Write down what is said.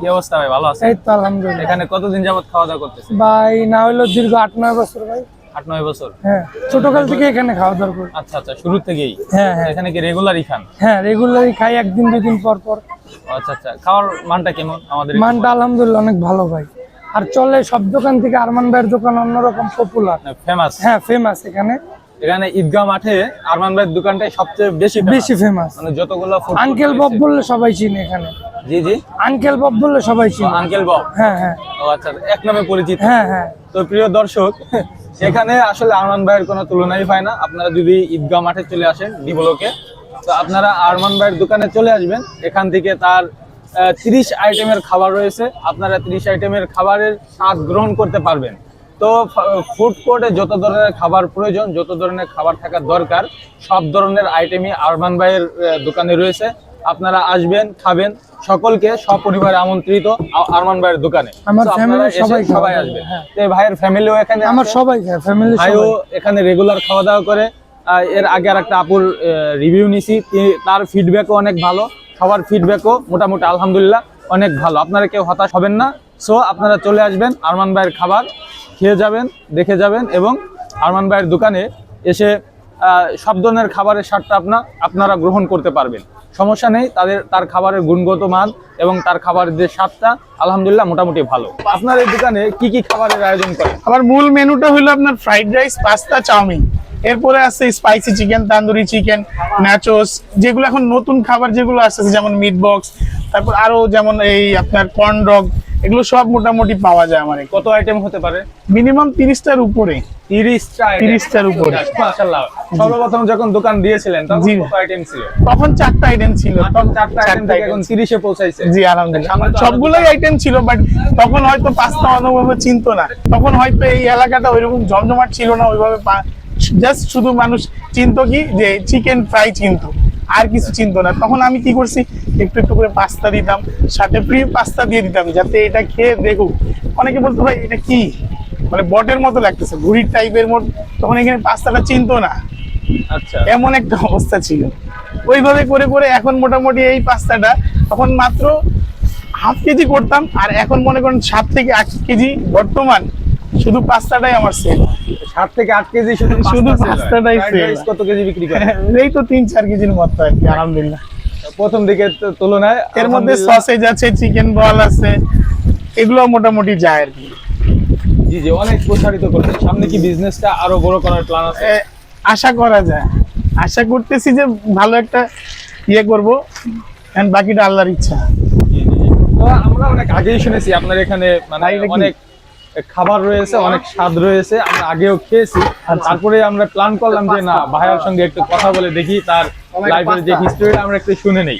কি অবস্থা ভাই? ভালো আছে এই তো আলহামদুলিল্লাহ। এখানে কতদিন যাবত খাওয়া দাওয়া করতেছে ভাই না হলো দীর্ঘ আট নয় বছর ভাই। আট নয় বছর? হ্যাঁ ছোটকাল থেকে এখানে খাওয়া দাওয়া করি। আচ্ছা আচ্ছা শুরু থেকেই? হ্যাঁ হ্যাঁ। এখানে কি রেগুলারই খান? হ্যাঁ রেগুলারই খাই একদিন দুই দিন পর। পর আচ্ছা আচ্ছা খাওয়ার মানটা কেমন আমাদের মানটা আলহামদুলিল্লাহ অনেক ভালো ভাই। আর চলে সব দোকান থেকে আরমান ভাইয়ের দোকান অন্যরকম পপুলার ফেমাস হ্যাঁ ফেমাস এখানে। এখানে ঈদগাহ মাঠে আরমান ভাইয়ের দোকানটাই সবচেয়ে বেশি বেশি ফেমাস মানে যতগুলো আঙ্কেল বব বললে সবাই চিনে এখানে। জি জি। আঙ্কেল বব বললে সবাই চিনে। Uncle Bob? হ্যাঁ হ্যাঁ। ও আচ্ছা এক নামে পরিচিত। হ্যাঁ হ্যাঁ। তো প্রিয় দর্শক এখানে আসলে আরমান ভাইয়ের কোনো তুলনাই হয় না। আপনারা যদি ঈদগাহ মাঠে চলে আসেন ডিবলোকে তো আপনারা আরমান ভাইয়ের দোকানে চলে আসবেন। এখান থেকে তার তিরিশ আইটেমের খাবার রয়েছে। আপনারা তিরিশ আইটেমের খাবারের স্বাদ গ্রহণ করতে পারবেন। তো ফুড কোর্টে যত ধরনের খাবার প্রয়োজন যত ধরনের খাবার থাকা দরকার সব ধরনের আইটেমই আরমান ভাইয়ের দোকানে রয়েছে। আপনারা আসবেন খাবেন সকলকে সপরিবারে আমন্ত্রিত আরমান ভাইয়ের দোকানে। আমার এসে সবাই সবাই আসবে এই ভাইয়ের ফ্যামিলিও এখানে আমার সবাই ফ্যামিলি ভাইও এখানে রেগুলার খাওয়া দাওয়া করে। এর আগে আর একটা আপুর রিভিউ নিছি। তার ফিডব্যাকও অনেক ভালো। সবার ফিডব্যাকও মোটামুটি আলহামদুলিল্লাহ অনেক ভালো। আপনারা কেউ হতাশ হবেন না। সো আপনারা চলে আসবেন আরমান ভাইয়ের খাবার খেয়ে যাবেন দেখে যাবেন এবং আরমান ভাইয়ের দোকানে এসে সব ধরনের খাবারের স্বাদটা আপনা আপনারা গ্রহণ করতে পারবেন। সমস্যা নেই, তাদের তার খাবারের গুণগত মান এবং তার খাবারের যে স্বাদটা, আলহামদুলিল্লাহ মোটামুটি ভালো। আপনার এই দোকানে কি কি খাবারের আয়োজন করেন আমার মূল মেনুটা হলো আপনার ফ্রাইড রাইস, পাস্তা, চাউমিন। এরপরে আছে spicy chicken tandoori chicken nachos যেগুলো এখন নতুন খাবার যেগুলো আসছে যেমন মিট বক্স তারপর আরও যেমন এই আপনার কর্ন ডগ এগুলো সব মোটামুটি পাওয়া যায় আমার কত আইটেম হতে পারে? মিনিমাম তিরিশটার উপরে। তিরিশটা 30টার উপরে। সর্বপ্রথম যখন দোকান দিয়েছিলেন তখন কত আইটেম ছিল? তখন চারটা আইটেম ছিল। তখন চারটা আইটেম থেকে এখন তিরিশে পৌঁছাইছে। জি আলহামদুলিল্লাহ। সামনে তো আরও সবগুলোই আইটেম ছিল বাট তখন হয়তো চিনতো না। তখন হয়তো এই এলাকাটা ওইরকম জমজমাট ছিল না ওইভাবে জাস্ট শুধু মানুষ চিনতো কি? যে চিকেন ফ্রাই চিনতো। আর কিছু চিনতো না। তখন আমি কি করছি? একটু একটু করে পাস্তা দিতাম সাথে ফ্রি পাস্তা দিয়ে দিতাম যাতে এটা খেয়ে দেখুক। অনেকে বলতো ভাই এটা কি? মানে বটের মতো লাগতেছে ঘুড়ির টাইপের মতো। তখন এখানে পাস্তাটা চিনতো না। আচ্ছা। এমন একটা অবস্থা ছিল। ওইভাবে করে করে এখন মোটামুটি এই পাস্তাটা তখন মাত্র হাফ কেজি করতাম আর এখন মনে করেন সাত থেকে আট কেজি বর্তমান। শুধু পাস্তাটাই আমার সেল সাত থেকে আট কেজি শুধু শুধু। পাস্তাটাই rice হয়। কত কেজি বিক্রি করে? এই তো তিন চার কেজির মতো আর কি আলহামদুলিল্লাহ। প্রথম দিকে তুলনায় এর মধ্যে সসেজ আছে চিকেন বল আছে এগুলো মোটামুটি যায় আর কি। জি জি অনেক প্রসারিত করেছে সামনে কি বিজনেসটা আরও বড় করার প্ল্যান আছে? আশা করা যায়। আশা করতেছি যে ভালো একটা ইয়ে করব and বাকিটা আল্লাহর ইচ্ছা। আমরা অনেক আগেই শুনেছি আপনার এখানে মানে অনেক খাবার রয়েছে অনেক স্বাদ রয়েছে আমরা আগেও খেয়েছি আর। তারপরে আমরা প্ল্যান করলাম যে না ভাইয়ার সঙ্গে একটু কথা বলে দেখি তার লাইফের যে হিস্ট্রিটা আমরা একটু শুনে নেই